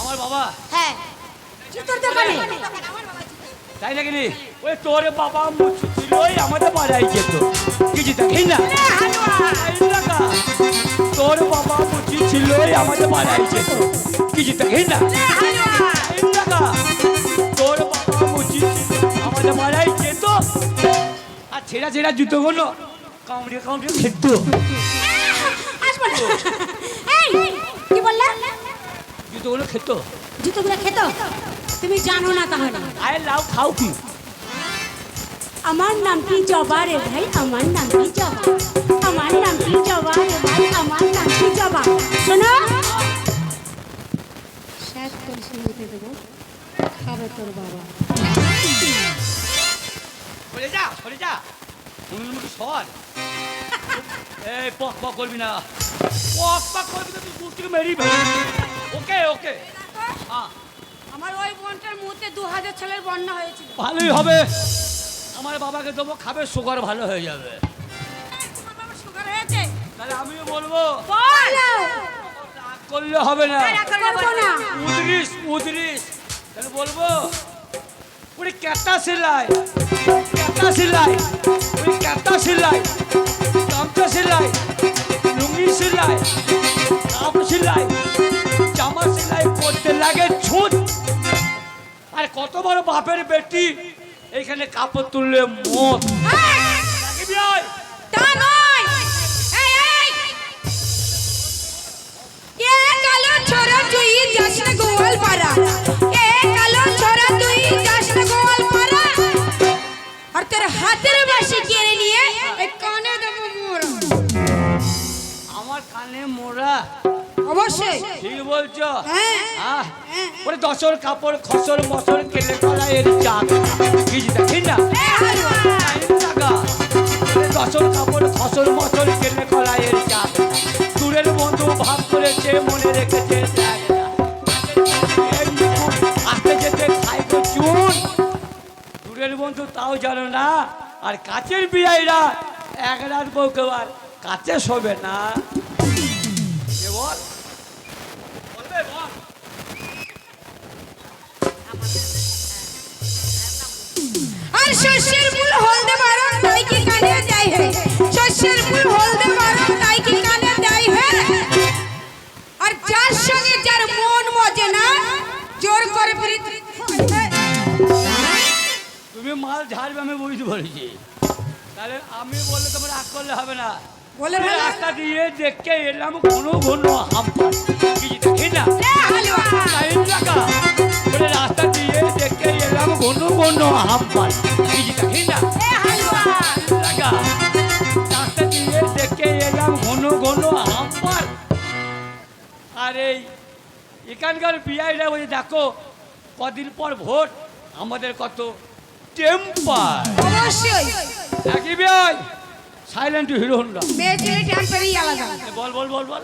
আমার বাবা। হ্যাঁ। জুতোর দোকানে। তাই নাকি নি? ওই তোর বাবা মুচি ছিলই আমাদের বাড়াই যেত। কিছু দেখি না তোর বাবা মুচি ছিলই আমাদের বাড়াই যেত। কিছু দেখি না তোর বাবা মুচি ছিল আমাদের বাড়াই যেত। আর ছেঁড়া ছেঁড়া জুতোগুলো কামড়ে কামড়ে খেত। আসব এই কি বললে? জুতোগুলো খেত। জুতোগুলো খেত? তুমি জানো না তাহলে। আয় লাউ খাও কি? আমার নাম কি জবা রে ভাই? আমার নাম কি জবা আমার নাম কি জবা রে ভাই? আমার নাম কি জবা শোনো। শেষ করে শুনতে দেবো। খাবে তোর বাবা। সরে যা সরে যা। সর। এই পক পক করবি না। পক পক করবি না তুই কুস্তিকে মেরি ওকে ওকে। হ্যাঁ আমার ওই বোনটার মুহূর্তে দু হাজার ছেলের বন্যা হয়েছিল। ভালোই হবে। আমার বাবাকে দেবো খাবে সুগার ভালো হয়ে যাবে। সুগার হয়েছে? তাহলে আমিও বলব। বলো! রাগ করলে হবে না। উদরিস উদরিস। তাহলে বলব ওরে ক্যাটা সেলাই ক্যাটা সেলাই ওই ক্যাটা সেলাই গামছা সেলাই লুঙ্গি সেলাই কাপ সেলাই জামা সেলাই করতে লাগে ছুট আর কত বড় বাপের বেটি এইখানে কাপড় তুললে মত কালো ছোরা যাস না গোয়াল পাড়া হাতের বাসি কেড়ে নিয়ে এই কানে দেবো মোরা। আমার কানে মোড়া অবশ্যই। ঠিক বলছো? হ্যাঁ। ওরে দশর কাপড় খসর মসর কেলে কলা এর চাক কিছু দেখি না? দশর কাপড় খসর মসর কেলে কলা এর দূরের বন্ধু ভাব করেছে মনে রেখেছে। তাও জানো না? আর কাচের বিয়াইরা এক রাত বউকে আর কাছে শোবে না। আর শস্যের মূল হলদে দেয় হে। তুমি মাল ঝাড়বে আমি বুঝতে পারছি। তাহলে আমি বললে তোমার রাগ করলে হবে না। বলে রাস্তা দিয়ে দেখতে এলাম ঘন ঘন হাম কিছু দেখি না। টাইম রাস্তা দিয়ে দেখতে এলাম ঘন ঘন হাম কিছু দেখি না। রাস্তা দিয়ে দেখতে এলাম ঘন ঘন হাম আর এই এখানকার বিআইরা বলে দেখো কদিন পর ভোট আমাদের কত টেম্পার অবশ্যই। একই সাইলেন্ট হিরো হন্ডা মেয়ে ছেলে টেম্পারি আলাদা। বল বল বল বল।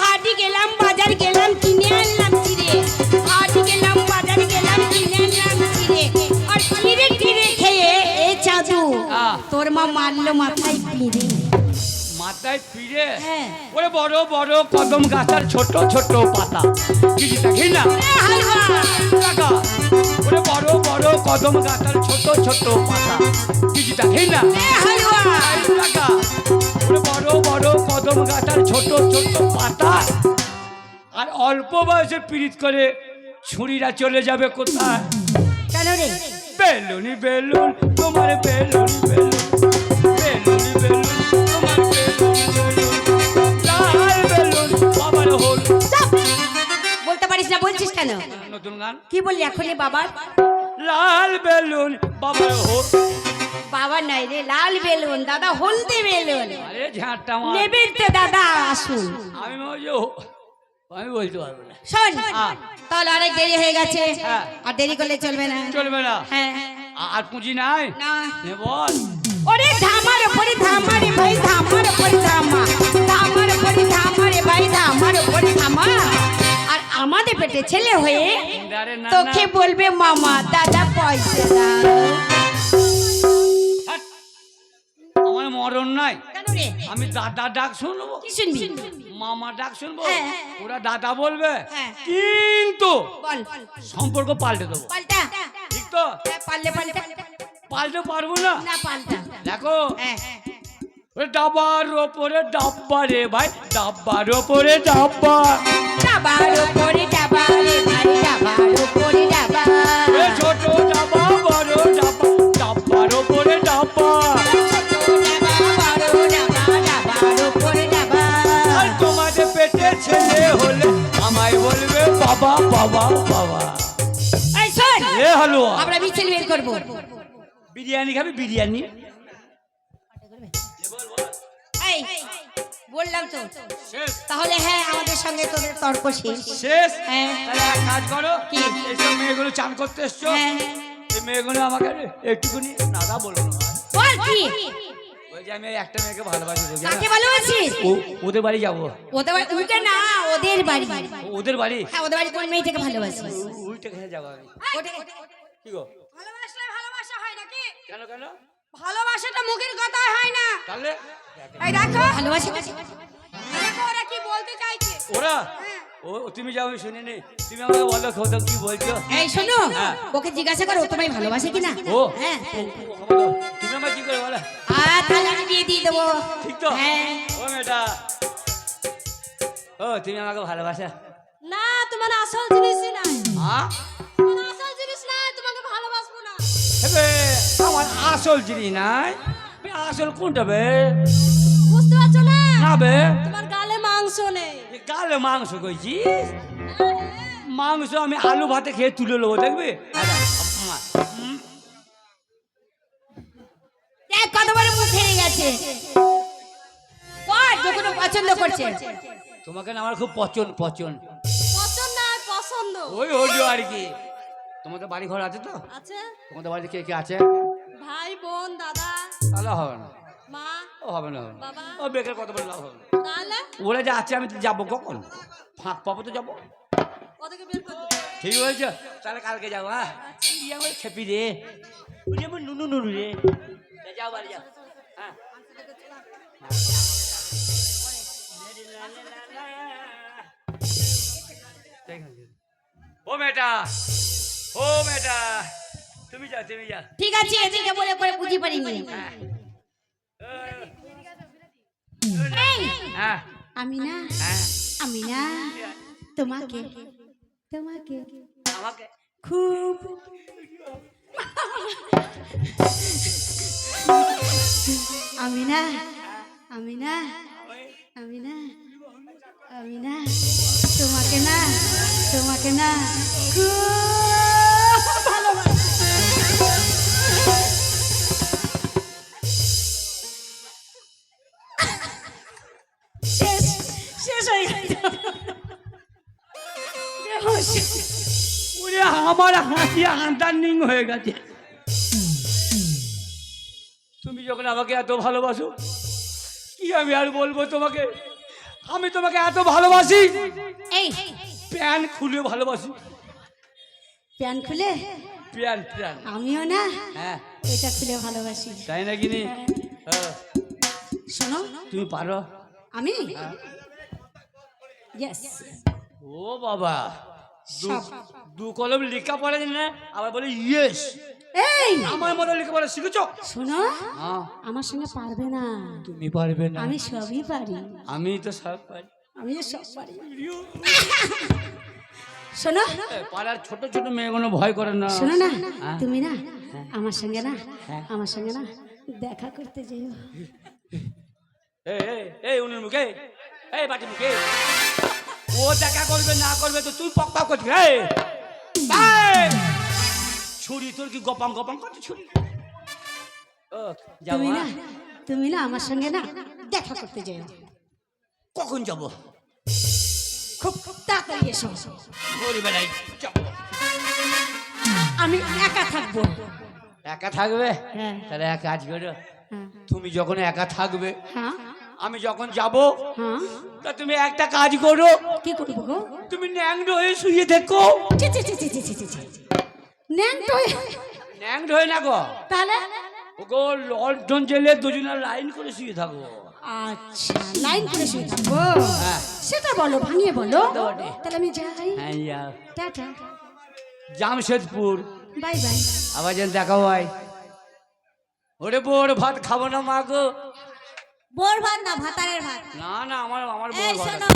হাটি গেলাম বাজার গেলাম কিনে আনলাম চিড়ে হাটি গেলাম বাজার গেলাম কিনে আনলাম চিড়ে আর চিড়ে খেয়ে এ তোর মা মারলো মাথায় পিড়ে মাথায় ফিরে হ্যাঁ। ওরে বড় বড় কদম গাছার ছোট ছোট পাতা। কিছু দেখি কদম গাছার ছোট ছোট পাতা কিছু দেখি না? হালুয়া টাকা ওরে বড় বড় কদম গাছার ছোট ছোট পাতা। আর অল্প বয়সে পীড়িত করে ছুরিরা চলে যাবে কোথায়? কেন রে? বেলুনি বেলুন তোমার বেলুনি বেলুন। বেলুনি বেলুন তোমার বেলুন লাল হল। বলতে পারিস না বলছিস কেন? নতুন গান। কি বললি এখনই বাবার? লাল বেলুন। বাবার হল বাবা নাই রে লাল বেলুন দাদা হলদে বেলুন। আরে ঝাঁটটা আমার নেবির তো দাদা আসুন। আমি বলছি আমি বলতে পারব না। শোন। তাহলে অনেক দেরি হয়ে গেছে। হ্যাঁ। আর দেরি করলে চলবে না। চলবে না। হ্যাঁ। আর পুঁজি নাই? না। বল। ওরে ধামার উপরে ধামারে ভাই ধামার উপরে ধামা। ধামার উপরে ধামারে ভাই ধামার উপরে ধামা। পেটে ছেলে হয়ে তোকে বলবে মামা দাদা পয়সা দাও। আমার মরণ নাই। আমি দাদা ডাক শুনব? মামা ডাক শুনব? হ্যাঁ। ওরা দাদা বলবে? হ্যাঁ। কিন্তু বল। সম্পর্ক পাল্টে দেবো। পাল্টা? ঠিক তো? হ্যাঁ, পারলে পাল্টা পাল্টে। পারব না? না পাল্টা। দেখো। হ্যাঁ। ডাব্বার ওপরে ডাব্বা রে ভাই ডাব্বার ওপরে ডাব্বা। ডাবার উপরে ডাবা রে ভাই ডাবার উপরে ডাবা এ ছোট ডাব্বা ওপরে বাবা বাবা বাবা। এই শোন এ হালুয়া। আমরা মিছিল বের করব। বিরিয়ানি খাবি বিরিয়ানি? এই বললাম তো। তাহলে হ্যাঁ আমাদের সঙ্গে তোদের তর্ক শেষ? শেষ? হ্যাঁ। তাহলে এক কাজ করো কি? এইসব মেয়েগুলো চান করতে এসছো? হ্যাঁ। এই মেয়েগুলো আমাকে একটুখানি নাদা বলো না বল কি? ওই আমি একটা মেয়েকে ভালোবাসি কাকে ভালোবাসিস? ওদের বাড়ি যাব। ওদের বাড়ি ওকে না ওদের বাড়ি। ওদের বাড়ি? হ্যাঁ ওদের বাড়ি কোন মেয়েটাকে ভালোবাসিস? উল্টে খেয়ে যাব আমি? কি গো? ভালোবাসলে ভালোবাসা হয় নাকি? কেন কেন? ভালোবাসাটা মুখের কথা হয় না। তাহলে এই দেখো। ভালোবাসা ওরা কি বলতে চাইছে। ওরা? হ্যাঁ। ও তুমি যাও আমি শুনিনি তুমি আমাকে বলো খোদা কি বলছো? এই শোনো। হ্যাঁ। ওকে জিজ্ঞাসা করো ও তোমায় ভালোবাসে কিনা? ও হ্যাঁ। তুমি আমাকে কি করে বলো? আর তাহলে আমি বিয়ে দিয়ে দেবো। ঠিক তো? হ্যাঁ। ও মেয়েটা। ও তুমি আমাকে ভালোবাসা? না তোমার আসল জিনিসই নাই। হ্যাঁ তোমার আসল জিনিস নাই তোমাকে ভালোবাসবো না। এবে আমার আসল জিনিস নাই। আসল কোনটা বে? বুঝতে পারছ না? না বে। মাংস নেই। গালে মাংস কইছিস? মাংস আমি আলু ভাতে খেয়ে তুলে নেব দেখবি? হুম, দেখ কত বড় মুখ হেরে গেছে। যখন পছন্দ করছে। তোমাকে আমার খুব পচন পচন। পছন্দ আর পছন্দ। ওই হলো আর কি। তোমাদের বাড়ি ঘর আছে তো? আছে। তোমাদের বাড়িতে কে কে আছে? ভাই বোন দাদা। তাহলে হবে না। হবে না হবে না। ও বেকার কথা বলে লাভ হবে না। তাহলে? ওরা যে আছে আমি তো যাব কখন? ফাঁক পাবো তো যাব। ওদেরকে বের করে দেবো ঠিক হয়েছে তাহলে কালকে যাব হ্যাঁ? আমার খেপি রে? যে আমার নুনু নুনু রে। তা যাও বাড়ি যাও। হ্যাঁ। ও মেটা ও মেটা তুমি যাও তুমি যাও ঠিক আছে এদিকে বলে করে বুঝি পারিনি। হ্যাঁ। আমি না হ্যাঁ। আমি না তোমাকে তোমাকে খুব আমি না আমি না আমি না আমি না তোমাকে না তোমাকে না খুব আমার হাসি আন্টার্নিং হয়ে গেছে। তুমি যখন আমাকে এত ভালোবাসো কি আমি আর বলব তোমাকে? আমি তোমাকে এত ভালোবাসি। এই। প্যান খুলে ভালোবাসি। প্যান খুলে? Pan pan. আমিও না? হ্যাঁ। এটা খুলে ভালোবাসি। তাই নি? হ্যাঁ। শোনো। তুমি পারো? আমি? ইয়েস ও বাবা। দু কলম লেখা পড়ে না আবার বলে ইয়েস এই! আমার মতো লেখাপড়া শিখেছো? শোনো হ্যাঁ। আমার সঙ্গে পারবে না। তুমি পারবে না। আমি সবই পারি। আমি তো সব পারি। আমি সব পারি। শোনো। পাড়ার ছোট ছোট মেয়েগুলো ভয় করে না। শোনো না হ্যাঁ। তুমি না আমার সঙ্গে না হ্যাঁ। আমার সঙ্গে না দেখা করতে যেও। এই এই, এই উনুর মুখে। এই বাটি মুখে। ও দেখা করবে না করবে তো তুই পক পক করছিস। এই এই! ছুরি তোর কি ছুরি? তুমি না? তুমি না আমার সঙ্গে না দেখা করতে যেও। কখন যাব? খুব তাড়াতাড়ি এসো। আমি একা থাকব। একা থাকবে? হ্যাঁ। তাহলে এক কাজ করো। হ্যাঁ। তুমি যখন একা থাকবে হ্যাঁ। আমি যখন যাব হ্যাঁ? তা তুমি একটা কাজ করো। কি করব গো? তুমি ন্যাংড হয়ে শুয়ে দেখো চি চি চি চি চি চি চি চি ন্যাংড হয়ে না গো। তাহলে? ওগো লন্ডন জেলে দুজনে লাইন করে শুয়ে থাকো। আচ্ছা লাইন করে শুয়ে থাকব? হ্যাঁ। সেটা বলো ভাঙিয়ে বলো। তাহলে আমি যাই। হ্যাঁ টাটা। জামশেদপুর। Bye bye. আবার যেন দেখা হয়। ওরে বড় ভাত খাব না মা গো। বোর ভাত না ভাতারের ভাত। না না আমার আমার এই শোনো।